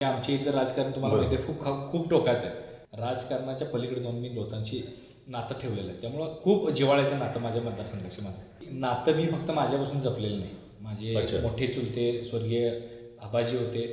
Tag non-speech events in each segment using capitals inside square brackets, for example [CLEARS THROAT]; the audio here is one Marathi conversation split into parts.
आमच्या इथं राजकारण तुम्हाला. माहिती आहे खूप खा- खूप टोकाचं आहे राजकारणाच्या पलीकडे जाऊन मी लोकांशी नातं ठेवलेलं आहे त्यामुळं खूप जिव्हाळ्याचं नातं माझ्या मतदारसंघाशी माझं. नातं मी फक्त माझ्यापासून जपलेलं नाही माझे. मोठे चुलते स्वर्गीय आबाजी होते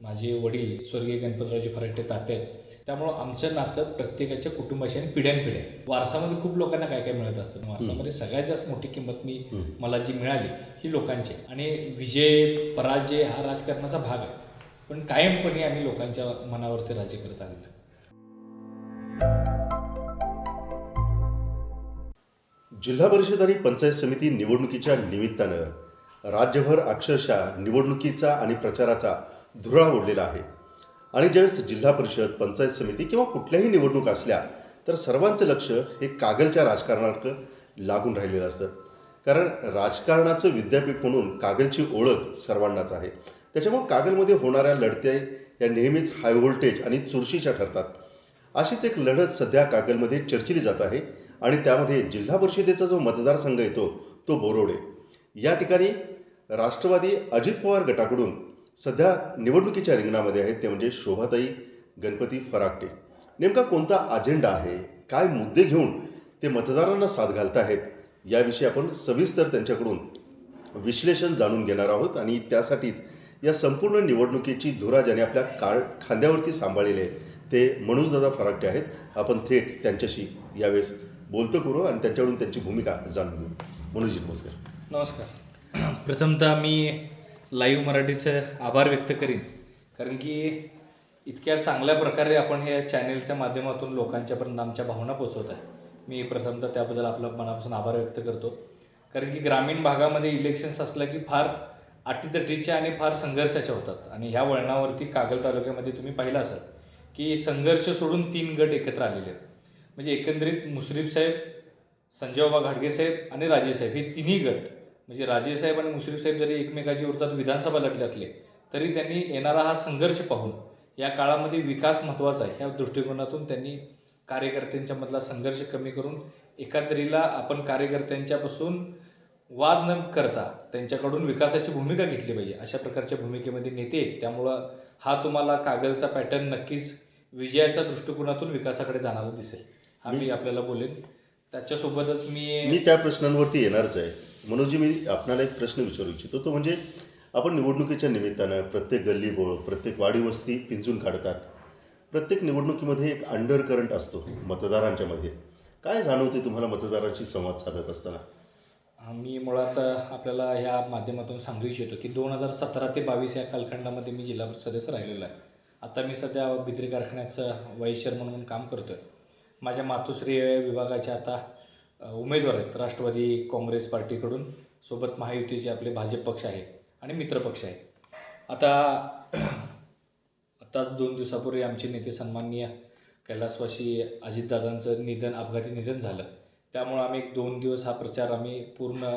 माझे वडील स्वर्गीय गणपतरावजी फराटे ताते आहेत त्यामुळं आमचं नातं प्रत्येकाच्या कुटुंबाशी आणि पिढ्यानपिढ्या आहे. वारसामध्ये खूप लोकांना काय काय मिळत असतं वारसामध्ये सगळ्यात जास्त मोठी किंमत मी. मला जी मिळाली ही लोकांची. आणि विजय पराजय हा राजकारणाचा भाग आहे पण कायमपणे आम्ही लोकांच्या मनावरती राज्य करत आलेलो जिल्हा परिषद आणि पंचायत समिती निवडणुकीच्या निमित्तानं राज्यभर अक्षरशः निवडणुकीचा आणि प्रचाराचा धुरळा ओढलेला आहे. आणि ज्यावेळेस जिल्हा परिषद पंचायत समिती किंवा कुठल्याही निवडणूक असल्या तर सर्वांचं लक्ष हे कागलच्या राजकारणाकडं लागून राहिलेलं असतं. कारण राजकारणाचं विद्यापीठ म्हणून कागलची ओळख सर्वांनाच आहे. त्याच्यामुळे कागलमध्ये होणाऱ्या लढत्या या नेहमीच हाय व्होल्टेज आणि चुरशीच्या ठरतात. अशीच एक लढत सध्या कागलमध्ये चर्चिली जात आहे आणि त्यामध्ये जिल्हा परिषदेचा जो मतदारसंघ येतो तो बोरोडे. या ठिकाणी राष्ट्रवादी अजित पवार गटाकडून सध्या निवडणुकीच्या रिंगणामध्ये आहेत ते म्हणजे शोभाताई गणपती फराकटे नेमका कोणता अजेंडा आहे? काय मुद्दे घेऊन ते मतदारांना साथ घालत आहेत? याविषयी आपण सविस्तर त्यांच्याकडून विश्लेषण जाणून घेणार आहोत आणि त्यासाठीच या संपूर्ण निवडणुकीची धुरा ज्याने आपल्या काळ खांद्यावरती सांभाळलेली आहे ते मनोजदादा फराटे आहेत. आपण थेट त्यांच्याशी यावेळेस बोलतो करू आणि त्यांच्याकडून त्यांची भूमिका जाणून घेऊ. मनोजी नमस्कार. नमस्कार. [CLEARS THROAT] प्रथमतः मी लाईव्ह मराठीचं आभार व्यक्त करीन. कारण की इतक्या चांगल्या प्रकारे आपण हे चॅनेलच्या माध्यमातून लोकांच्यापर्यंत आमच्या भावना पोचवत आहे. मी प्रथमतः त्याबद्दल आपला मनापासून आभार व्यक्त करतो. कारण की ग्रामीण भागामध्ये इलेक्शन्स असलं की फार अटीतटीच्या आणि फार संघर्षाच्या होतात. आणि ह्या वळणावरती कागल तालुक्यामध्ये तुम्ही पाहिलं असाल की संघर्ष सोडून तीन गट एकत्र आलेले आहेत. म्हणजे एकंदरीत मुश्रीफ साहेब संजयबाबा घाडगे साहेब आणि राजे साहेब हे तिन्ही गट म्हणजे राजे साहेब आणि मुश्रीफ साहेब जरी एकमेकाच्या विरोधात विधानसभा लढले असले तरी त्यांनी येणारा हा संघर्ष पाहून या काळामध्ये विकास महत्त्वाचा आहे. ह्या दृष्टिकोनातून त्यांनी कार्यकर्त्यांच्यामधला संघर्ष कमी करून एकात्रीला आपण कार्यकर्त्यांच्यापासून वाद न करता त्यांच्याकडून विकासाची भूमिका घेतली पाहिजे. अशा प्रकारच्या भूमिकेमध्ये नेते आहेत. त्यामुळं हा तुम्हाला कागलचा पॅटर्न नक्कीच विजयाच्या दृष्टिकोनातून विकासाकडे जाणारा दिसेल. हा मी आपल्याला बोलेन. त्याच्यासोबतच मी मी त्या प्रश्नांवरती येणारच आहे. मनोजी मी आपणाला एक प्रश्न विचारू इच्छितो. तो म्हणजे आपण निवडणुकीच्या निमित्तानं प्रत्येक गल्ली बोळ प्रत्येक वाडी वस्ती पिंजून काढतात. प्रत्येक निवडणुकीमध्ये एक अंडर करंट असतो मतदारांच्या मध्ये. काय जाणवते तुम्हाला मतदारांशी संवाद साधत असताना? मी मुळात आपल्याला ह्या माध्यमातून सांगू इच्छितो की दोन हजार सतरा ते बावीस या कालखंडामध्ये मी जिल्हा सदस्य राहिलेलो आहे. आता मी सध्या बिद्री कारखान्याचं वाईस म्हणून काम करतो आहे माझ्या मातोश्री विभागाचे आता उमेदवार आहेत राष्ट्रवादी काँग्रेस पार्टीकडून सोबत महायुतीचे आपले भाजप पक्ष आहे आणि मित्रपक्ष आहे. आता आताच दोन दिवसापूर्वी आमचे नेते सन्माननीय कैलासवासी अजितदादांचं निधन अपघाती निधन झालं. त्यामुळं आम्ही एक दोन दिवस हा प्रचार आम्ही पूर्ण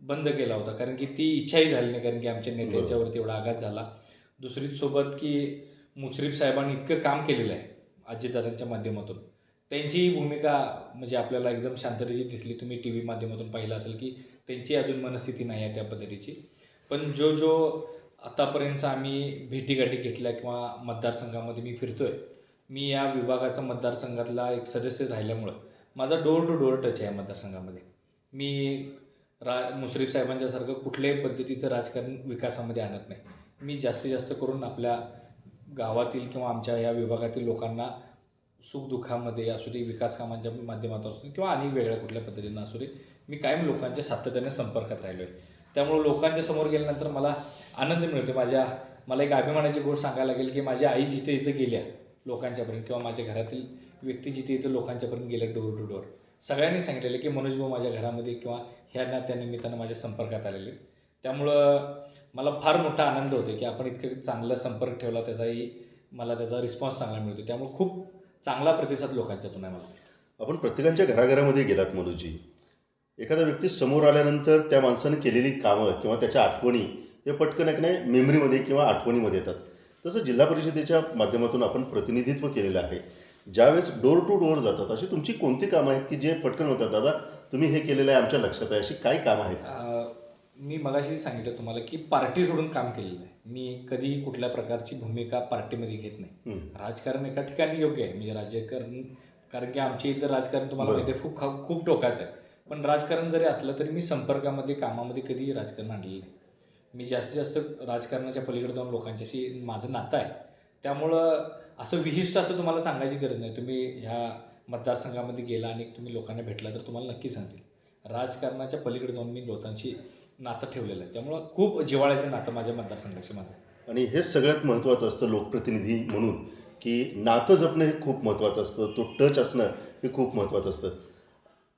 बंद केला होता. कारण की ती इच्छाही झाली नाही कारण की आमच्या नेत्यांच्यावरती एवढा आघात झाला. दुसरीच सोबत की मुश्रीफ साहेबांनी इतकं काम केलेलं आहे अजितदादांच्या माध्यमातून. त्यांची भूमिका म्हणजे आपल्याला एकदम शांततेची दिसली. तुम्ही टी व्ही माध्यमातून पाहिलं असेल की त्यांची अजून मनस्थिती नाही आहे त्या पद्धतीची. पण जो जो आतापर्यंत आम्ही भेटीगाठी घेतल्या किंवा मतदारसंघामध्ये मी फिरतोय मी या विभागाचा मतदारसंघातला एक सदस्य राहिल्यामुळं माझा डोर टू डोअर टच आहे मतदारसंघामध्ये. मी रा मुश्रीफ साहेबांच्यासारखं कुठल्याही पद्धतीचं राजकारण विकासामध्ये आणत नाही. मी जास्तीत जास्त करून आपल्या गावातील किंवा आमच्या या विभागातील लोकांना सुखदुःखामध्ये असू दे विकास कामांच्या माध्यमातून असू दे किंवा आणि वेगळ्या कुठल्या पद्धतीनं असू दे मी कायम लोकांच्या सातत्याने संपर्कात राहिलो आहे त्यामुळे लोकांच्या समोर गेल्यानंतर मला आनंद मिळतो माझ्या मला एक अभिमानाची गोष्ट सांगायला लागेल की माझी आई जिथे इथं गेल्या लोकांच्यापर्यंत किंवा माझ्या घरातील व्यक्ती जिथे इथं लोकांच्यापर्यंत गेल्या डोर टू डोर सगळ्यांनी सांगितलेलं की मनोज भाऊ माझ्या घरामध्ये किंवा ह्यांना त्या निमित्तानं माझ्या संपर्कात आलेले त्यामुळं मला फार मोठा आनंद होतो की आपण इतकं चांगला संपर्क ठेवला त्याचाही मला त्याचा रिस्पॉन्स चांगला मिळतो त्यामुळे खूप चांगला प्रतिसाद लोकांच्यातून आहे मला. आपण प्रत्येकांच्या घराघरामध्ये गेलात मनोजी एखादा व्यक्ती समोर आल्यानंतर त्या माणसाने केलेली कामं किंवा त्याच्या आठवणी हे पटकन एक नाही मेमरीमध्ये किंवा आठवणीमध्ये येतात. तसं जिल्हा परिषदेच्या माध्यमातून आपण प्रतिनिधित्व केलेलं आहे. ज्यावेळेस डोर टू डोअर जातात अशी तुमची कोणती कामं आहेत की जे पटकन होतात? दादा तुम्ही हे केलेलं आहे आमच्या लक्षात आहे अशी काय कामं आहेत? मी मगाशी सांगितलं तुम्हाला की पार्टी सोडून काम केलेलं आहे. मी कधी कुठल्या प्रकारची भूमिका पार्टीमध्ये घेत नाही. राजकारण एका ठिकाणी योग्य आहे. म्हणजे राजकारण कारण की आमच्या इथं राजकारण तुम्हाला. माहिती आहे खूप खा- खूप टोकाचं आहे. पण राजकारण जरी असलं तरी मी संपर्कामध्ये कामामध्ये कधीही राजकारण आणलेलं नाही. मी जास्तीत जास्त राजकारणाच्या पलीकडे जाऊन लोकांच्याशी माझं नातं आहे. त्यामुळं असं विशिष्ट असं तुम्हाला सांगायची गरज नाही. तुम्ही ह्या मतदारसंघामध्ये गेला आणि तुम्ही लोकांना भेटला तर तुम्हाला नक्की सांगतील. राजकारणाच्या पलीकडे जाऊन मी लोकांशी नातं ठेवलेलं आहे. त्यामुळं खूप जिव्हाळ्याचं नातं माझ्या मतदारसंघाशी माझं. आणि हे सगळ्यात महत्त्वाचं असतं लोकप्रतिनिधी म्हणून की नातं जपणं हे खूप महत्त्वाचं असतं. तो टच असणं हे खूप महत्त्वाचं असतं.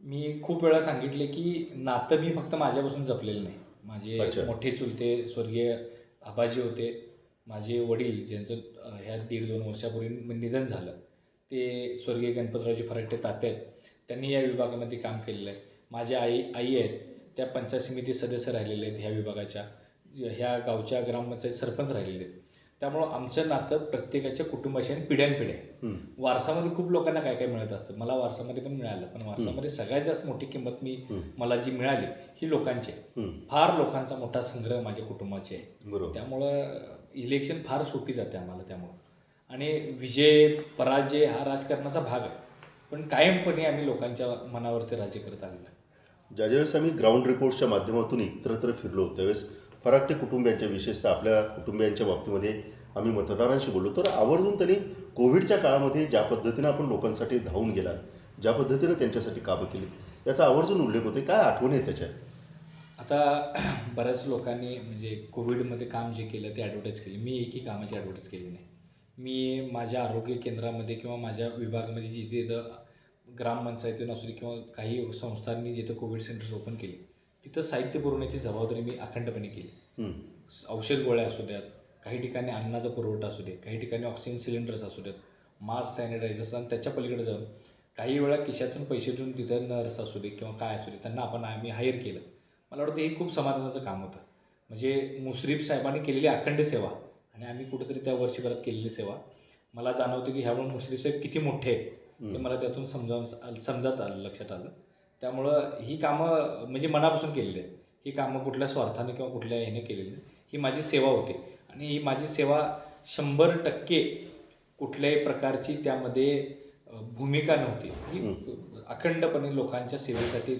मी खूप वेळा सांगितले की नातं मी फक्त माझ्यापासून जपलेलं नाही. माझे. मोठे चुलते स्वर्गीय आबाजी होते. माझे वडील ज्यांचं ह्या दीड दोन वर्षापूर्वी निधन झालं ते स्वर्गीय गणपतरावजी फराटे ताते आहेत. त्यांनी या विभागामध्ये काम केलेलं आहे. माझ्या आई आई आहेत त्या पंचायत समिती सदस्य राहिलेले आहेत ह्या विभागाच्या ह्या गावच्या ग्रामपंचायत सरपंच राहिलेले आहेत. त्यामुळं आमचं नातं प्रत्येकाच्या कुटुंबाशी आणि पिढ्यानपिढ्या हं. वारसामध्ये खूप लोकांना काय काय मिळत असतं मला वारसामध्ये पण मिळालं पण वारसामध्ये सगळ्यात जास्त मोठी किंमत मी. मला जी मिळाली ही लोकांची आहे. फार लोकांचा मोठा संग्रह माझ्या कुटुंबाचे आहे. बरोबर. त्यामुळं इलेक्शन फार सोपी जाते आम्हाला त्यामुळं. आणि विजय पराजय हा राजकारणाचा भाग आहे. पण कायमपणे आम्ही लोकांच्या मनावरती राज्य करत आलेलो आहे. ज्यावेळेस आम्ही ग्राउंड रिपोर्टच्या माध्यमातून इतरत्र फिरलो त्यावेळेस फराटे कुटुंबियांच्या विशेषतः आपल्या कुटुंबियांच्या बाबतीमध्ये आम्ही मतदारांशी बोललो. तर आवर्जून त्यांनी कोविडच्या काळामध्ये ज्या पद्धतीनं आपण लोकांसाठी धावून गेला ज्या पद्धतीनं त्यांच्यासाठी कामं केली याचा आवर्जून उल्लेख होते काय आठवण आहे त्याच्यात? आता [CLEARS THROAT] बऱ्याच लोकांनी म्हणजे कोविडमध्ये काम जे केलं ते ॲडव्हर्टाईज केली. मी एकही कामाची ॲडव्हर्टाईज केली नाही. मी माझ्या आरोग्य केंद्रामध्ये किंवा माझ्या विभागामध्ये जिथे इथं ग्रामपंचायतीतून असू दे किंवा काही संस्थांनी जिथं कोविड सेंटर्स ओपन केली तिथं साहित्य पुरवण्याची जबाबदारी मी अखंडपणे केली. औषध गोळ्या असू द्यात काही ठिकाणी अन्नाचा पुरवठा असू दे काही ठिकाणी ऑक्सिजन सिलेंडर्स असू द्यात मास्क सॅनिटायझर्स आणि त्याच्या पलीकडे जाऊन काही वेळा खिशातून पैसे देऊन तिथं नर्स असू दे किंवा काय असू दे त्यांना आपण आम्ही हायर केलं. मला वाटतं हे खूप समाधानाचं काम होतं. म्हणजे मुश्रीफ साहेबांनी केलेली अखंड सेवा आणि आम्ही कुठेतरी त्या वर्षभरात केलेली सेवा. मला जाणवतं की ह्यावेळी मुश्रीफ साहेब किती मोठे आहेत हे. मला त्यातून समजावून समजत आलं लक्षात आलं. त्यामुळं ही कामं म्हणजे मनापासून केलेली आहेत. ही कामं कुठल्या स्वार्थाने किंवा कुठल्या ह्याने केलेली नाही ही माझी सेवा होती. आणि ही माझी सेवा शंभर टक्के कुठल्याही प्रकारची त्यामध्ये भूमिका नव्हती. ही अखंडपणे लोकांच्या सेवेसाठी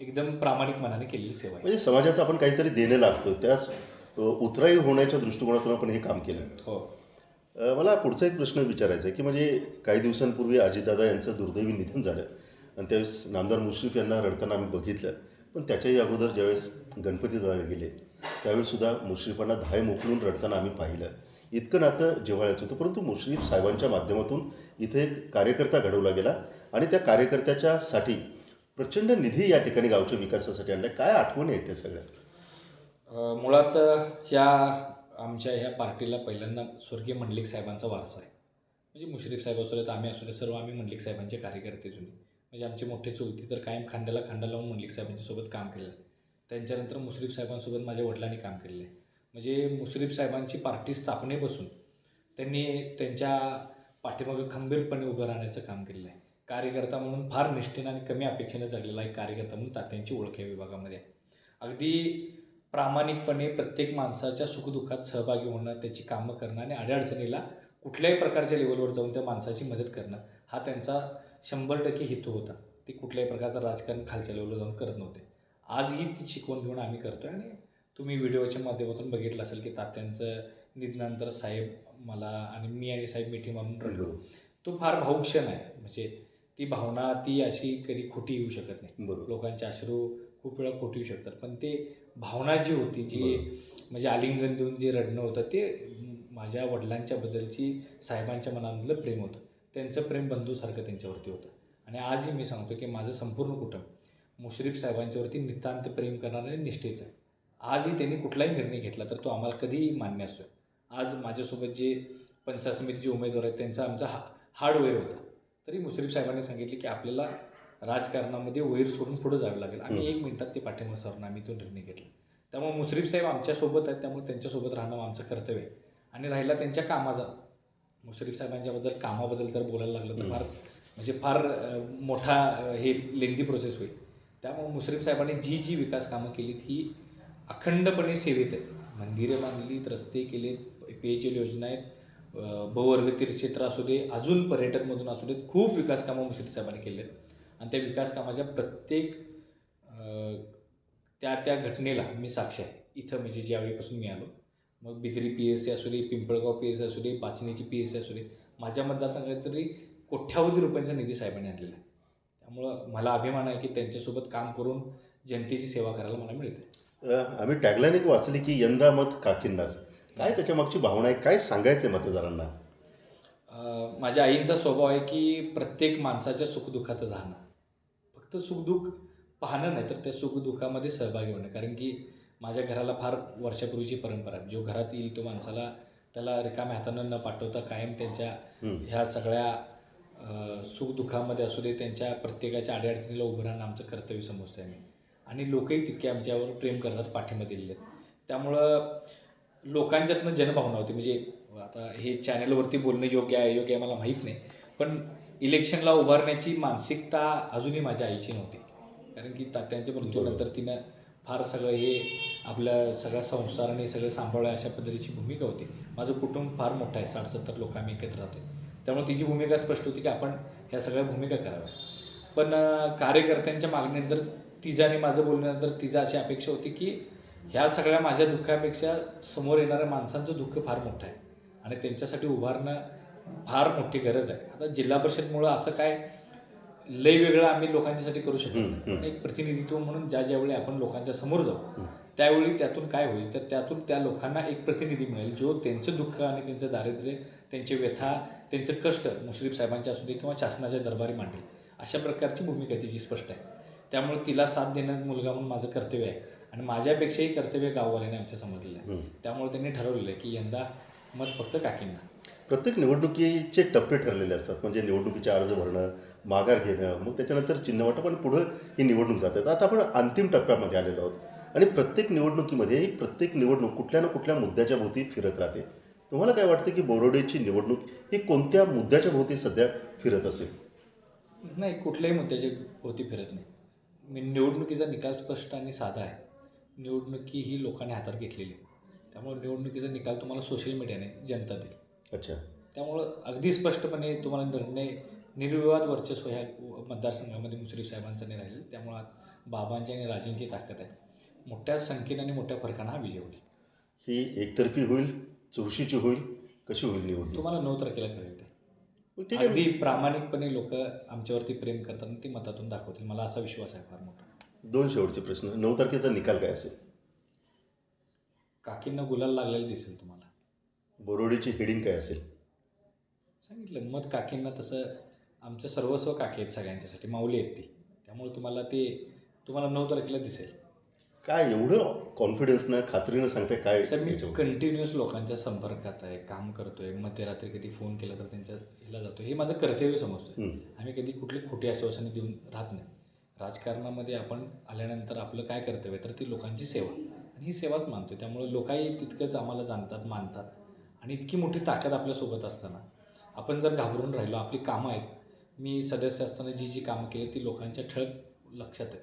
एकदम प्रामाणिक मनाने केलेली सेवा आहे. म्हणजे समाजाचं आपण काहीतरी देणं लागतो त्यास उतराई होण्याच्या दृष्टिकोनातून आपण हे काम केलं. हो. मला पुढचा एक प्रश्न विचारायचा आहे की म्हणजे काही दिवसांपूर्वी अजितदादा यांचं दुर्दैवी निधन झालं. आणि त्यावेळेस नामदार मुश्रीफ यांना रडताना आम्ही बघितलं. पण त्याच्याही अगोदर ज्यावेळेस गणपतीदादा गेले त्यावेळीसुद्धा मुश्रीफांना धाय मोकळून रडताना आम्ही पाहिलं. इतकं नातं जिव्हाळ्याचं होतं. परंतु मुश्रीफ साहेबांच्या माध्यमातून इथे एक कार्यकर्ता घडवला गेला. आणि त्या कार्यकर्त्याच्यासाठी प्रचंड निधी या ठिकाणी गावच्या विकासासाठी आणला काय आठवण येते त्या सगळ्या मुळात ह्या आमच्या ह्या पार्टीला पहिल्यांदा स्वर्गीय मंडलिक साहेबांचा वारसा आहे. म्हणजे मुश्रीफ साहेब असू देत आम्ही असू दे सर्व आम्ही मंडलिक साहेबांचे कार्यकर्ते जुने. म्हणजे आमचे मोठे चुलती तर कायम खांद्याला खांदा लावून मंडलिक साहेबांच्या सोबत काम केलेलं आहे त्यांच्यानंतर मुश्रीफ साहेबांसोबत माझ्या वडिलांनी काम केलेलं आहे. म्हणजे मुश्रीफ साहेबांची पार्टी स्थापनेपासून त्यांनी त्यांच्या पाठीमागं खंबीरपणे उभं राहण्याचं काम केलेलं आहे. कार्यकर्ता म्हणून फार निष्ठेनं आणि कमी अपेक्षेनं जगलेला एक कार्यकर्ता म्हणून तात्यांची ओळख या विभागामध्ये. आहे अगदी प्रामाणिकपणे प्रत्येक माणसाच्या सुखदुःखात सहभागी होणं त्याची कामं करणं आणि अडीअडचणीला कुठल्याही प्रकारच्या लेवलवर जाऊन त्या माणसाची मदत करणं हा त्यांचा शंभर टक्के हेतू होता. ते कुठल्याही प्रकारचं राजकारण खालच्या लेवलवर जाऊन करत नव्हते. आजही ती शिकवण घेऊन आम्ही करतो आणि तुम्ही व्हिडिओच्या माध्यमातून बघितलं असेल की तात्यांचं निधनानंतर साहेब मला आणि मी आणि साहेब मिठी मारून रडलो. तो फार भाऊक क्षण आहे. म्हणजे ती भावना ती अशी कधी खोटी येऊ शकत नाही. बरोबर. लोकांचे अश्रू खूप वेळा खोटी येऊ शकतात. पण ते भावना जी होती जी म्हणजे आलिंगन देऊन जे रडणं होतं ते माझ्या वडिलांच्या बद्दलची साहेबांच्या मनामधलं प्रेम होतं. त्यांचं प्रेम बंधूसारखं त्यांच्यावरती होतं. आणि आजही मी सांगतो की माझं संपूर्ण कुटुंब मुश्रीफ साहेबांच्यावरती नितांत प्रेम करणारं आणि निष्ठेचं आहे. आजही त्यांनी कुठलाही निर्णय घेतला तर तो आम्हाला कधीही मान्य असतो. आज माझ्यासोबत जे पंचायत समितीचे उमेदवार आहेत त्यांचा आमचा हा हार्ड वैर होता. तरी मुश्रीफ साहेबांनी सांगितले की आपल्याला राजकारणामध्ये वैर सोडून पुढे जावं लागेल. आम्ही एक मिनिटात ते पाठिंबा सरून आम्ही तो निर्णय घेतला. त्यामुळे मुश्रीफ साहेब आमच्यासोबत आहेत. त्यामुळे त्यांच्यासोबत राहणं आमचं कर्तव्य आहे. आणि राहिला त्यांच्या कामाचा. मुश्रीफ साहेबांच्याबद्दल कामाबद्दल जर बोलायला लागलं तर. फार म्हणजे फार मोठा हे लेंदी प्रोसेस होईल. त्यामुळे मुश्रीफ साहेबांनी जी जी विकास कामं केलीत ही अखंडपणे सेवेत आहेत. मंदिरं बांधलीत रस्ते केलेत पेयजल योजना आहेत. अ, वितीर तीर्थक्षेत्र असू दे अजून पर्यटनमधून असू देत खूप विकास कामं मुश्रीफ साहेबांनी केले आहेत आणि त्या विकास कामाच्या प्रत्येक त्या त्या घटनेला मी साक्ष आहे. इथं म्हणजे ज्यावेळीपासून मी आलो. मग बिदरी पी एस सी असू दे पिंपळगाव पी एस सी असू दे पाचणीची पी एस सी असू दे माझ्या मतदारसंघात तरी कोट्यावधी रुपयांचा निधी साहेबांनी आणलेला आहे. त्यामुळं मला अभिमान आहे की त्यांच्यासोबत काम करून जनतेची सेवा करायला मला मिळते आम्ही टॅगलाईन एक वाचली की यंदा मत काकींनाच काय त्याच्या मागची भावना आहे? काय सांगायचं आहे मतदारांना माझ्या आईंचा स्वभाव आहे की प्रत्येक माणसाच्या सुखदुःखात राहणं. फक्त सुखदुःख पाहणं नाही तर त्या सुखदुःखामध्ये सहभागी होणं. कारण की माझ्या घराला फार वर्षापूर्वीची परंपरा आहे. जो घरात येईल तो माणसाला त्याला रिकाम्या हातानं न पाठवता कायम त्यांच्या. ह्या सगळ्या सुखदुःखामध्ये असू दे त्यांच्या प्रत्येकाच्या अडीअडचणीला उभं राहणं आमचं कर्तव्य समजतो आहे मी. आणि लोकही तितके आमच्यावर प्रेम करतात पाठिंबा दिलेले आहेत. त्यामुळं लोकांच्यातनं जनभावना होती. म्हणजे आता हे चॅनलवरती बोलणं योग्य आहे योग्य आहे मला माहीत नाही. पण इलेक्शनला उभारण्याची मानसिकता अजूनही माझ्या आईची नव्हती. कारण की तात्यांच्या मृत्यूनंतर तिनं फार सगळं हे आपल्या सगळ्या संसाराने सगळं सांभाळलं अशा पद्धतीची भूमिका होती. माझं कुटुंब फार मोठं आहे साठ सत्तर लोक आम्ही एकत्र राहतो त्यामुळे तिची भूमिका स्पष्ट होती की आपण ह्या सगळ्या भूमिका कराव्या पण कार्यकर्त्यांच्या मागणीनंतर आणि माझं बोलण्यानंतर तिचं अशी अपेक्षा होती की ह्या सगळ्या माझ्या दुःखापेक्षा समोर येणाऱ्या माणसांचं दुःख फार मोठं आहे. आणि त्यांच्यासाठी उभारणं फार मोठी गरज आहे. आता जिल्हा परिषदमुळं असं काय लय वेगळं आम्ही लोकांच्यासाठी करू शकत. पण एक प्रतिनिधित्व म्हणून ज्या ज्यावेळी आपण लोकांच्या समोर जाऊ. त्यावेळी त्यातून काय होईल? तर त्यातून त्या लोकांना एक प्रतिनिधी मिळेल जो त्यांचं दुःख आणि त्यांचं दारिद्र्य त्यांची व्यथा त्यांचं कष्ट मुश्रीफ साहेबांचे असू दे किंवा शासनाच्या दरबारी मांडेल. अशा प्रकारची भूमिका तिची स्पष्ट आहे. त्यामुळे तिला साथ देणं मुलगा म्हणून माझं कर्तव्य आहे. आणि माझ्यापेक्षाही कर्तव्य गाववाल्याने आमच्या समजलेलं आहे. त्यामुळे त्यांनी ठरवलेलं आहे की यंदा मत फक्त काकींना. प्रत्येक निवडणुकीचे टप्पे ठरलेले असतात. म्हणजे निवडणुकीचे अर्ज भरणं माघार घेणं मग त्याच्यानंतर चिन्हवाटप आणि पुढं ही निवडणूक जातात आता आपण अंतिम टप्प्यामध्ये आलेलो आहोत. आणि प्रत्येक निवडणुकीमध्ये प्रत्येक निवडणूक कुठल्या ना कुठल्या मुद्द्याच्या भोवती फिरत राहते. तुम्हाला काय वाटतं की बोरोडेची निवडणूक ही कोणत्या मुद्द्याच्या भोवती सध्या फिरत असेल? नाही कुठल्याही मुद्द्याची भोवती फिरत नाही. मी निवडणुकीचा निकाल स्पष्ट आणि साधा आहे. निवडणुकी ही लोकांनी हातात घेतलेली आहे. त्यामुळे निवडणुकीचा निकाल तुम्हाला सोशल मीडियाने जनता देईल. अच्छा. त्यामुळं अगदी स्पष्टपणे तुम्हाला निर्णय निर्विवाद वर्चस्व ह्या मतदारसंघामध्ये मुश्रीफ साहेबांचं नाही राहील त्यामुळं बाबांची आणि राजेंची ताकद आहे. मोठ्या संख्येने आणि मोठ्या फरकानं हा विजय होईल. ही एकतर्फी होईल चुरशीची होईल कशी होईल निवडणूक? तुम्हाला नऊ तारखेला कळेल ते. अगदी प्रामाणिकपणे लोक आमच्यावरती प्रेम करतात आणि ते मतातून दाखवतील. मला असा विश्वास आहे फार मोठा. दोन शेवटचे प्रश्न. नऊ तारखेचा निकाल काय असेल? काकींना गुलाल लागलेलं दिसेल तुम्हाला. बोरोडेची हेडिंग काय असेल? सांगितलं मत काकींना तसं आमचं सर्वस्व काकी आहेत सगळ्यांच्यासाठी माऊली आहेत ती. त्यामुळे तुम्हाला ते तुम्हाला नऊ तारखेला दिसेल. काय एवढं कॉन्फिडन्सनं खात्रीनं सांगते काय सर मी याच्यावर? कंटिन्युअस लोकांच्या संपर्कात आहे काम करतोय. मध्यरात्री कधी फोन केला तर त्यांच्या ह्याला जातो हे माझं कर्तव्य समजतोय. हं. आम्ही कधी कुठली खोटी आश्वासने देऊन राहत नाही. राजकारणामध्ये आपण आल्यानंतर आपलं काय कर्तव्य? तर ती लोकांची सेवा. आणि ही सेवाच मानतो त्यामुळे लोकही तितकंच आम्हाला जाणतात मानतात. आणि इतकी मोठी ताकद आपल्यासोबत असताना आपण जर घाबरून राहिलो आपली कामं आहेत मी सदस्य असताना जी जी कामं केली ती लोकांच्या ठळक लक्षात आहेत.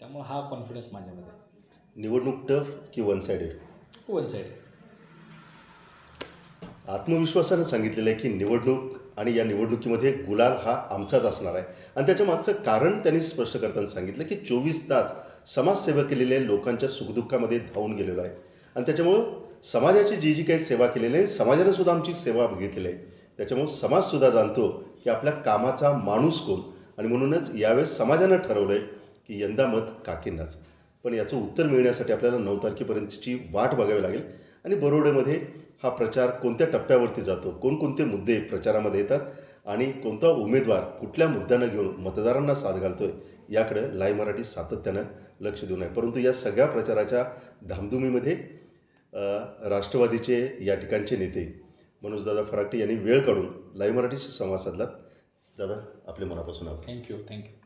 त्यामुळे हा कॉन्फिडन्स माझ्यामध्ये. निवडणूक टफ की वन साइडेड वन साईड आत्मविश्वासानं सांगितलेलं आहे की निवडणूक आणि या निवडणुकीमध्ये गुलाल हा आमचाच असणार आहे. आणि त्याच्या मागचं कारण त्यांनी स्पष्ट करताना सांगितलं की चोवीस तास समाजसेवा केलेले लोकांच्या सुखदुःखामध्ये धावून गेलेलो आहे. आणि त्याच्यामुळं समाजाची जी जी काही सेवा केलेली आहे समाजाने सुद्धा आमची सेवा बघितलेली आहे. त्याच्यामुळं समाजसुद्धा जाणतो की आपल्या कामाचा माणूस कोण? आणि म्हणूनच यावेळेस समाजानं ठरवलं आहे की यंदा मत काकींनाच. पण याचं उत्तर मिळण्यासाठी आपल्याला नऊ तारखेपर्यंतची वाट बघावी लागेल. आणि बरोडेमध्ये हा प्रचार कोणत्या टप्प्यावरती जातो? कोणकोणते मुद्दे प्रचारामध्ये येतात? आणि कोणता उमेदवार कुठल्या मुद्द्यांना घेऊन मतदारांना साथ घालतोय? याकडं लाईव्ह मराठी सातत्यानं लक्ष देऊन आहे परंतु या सगळ्या प्रचाराच्या धामधुमीमध्ये राष्ट्रवादीचे या ठिकाणचे नेते मनोजदादा फराटे यांनी वेळ काढून लाईव्ह मराठीशी संवाद साधलात. दादा आपले मनापासून थँक्यू थँक्यू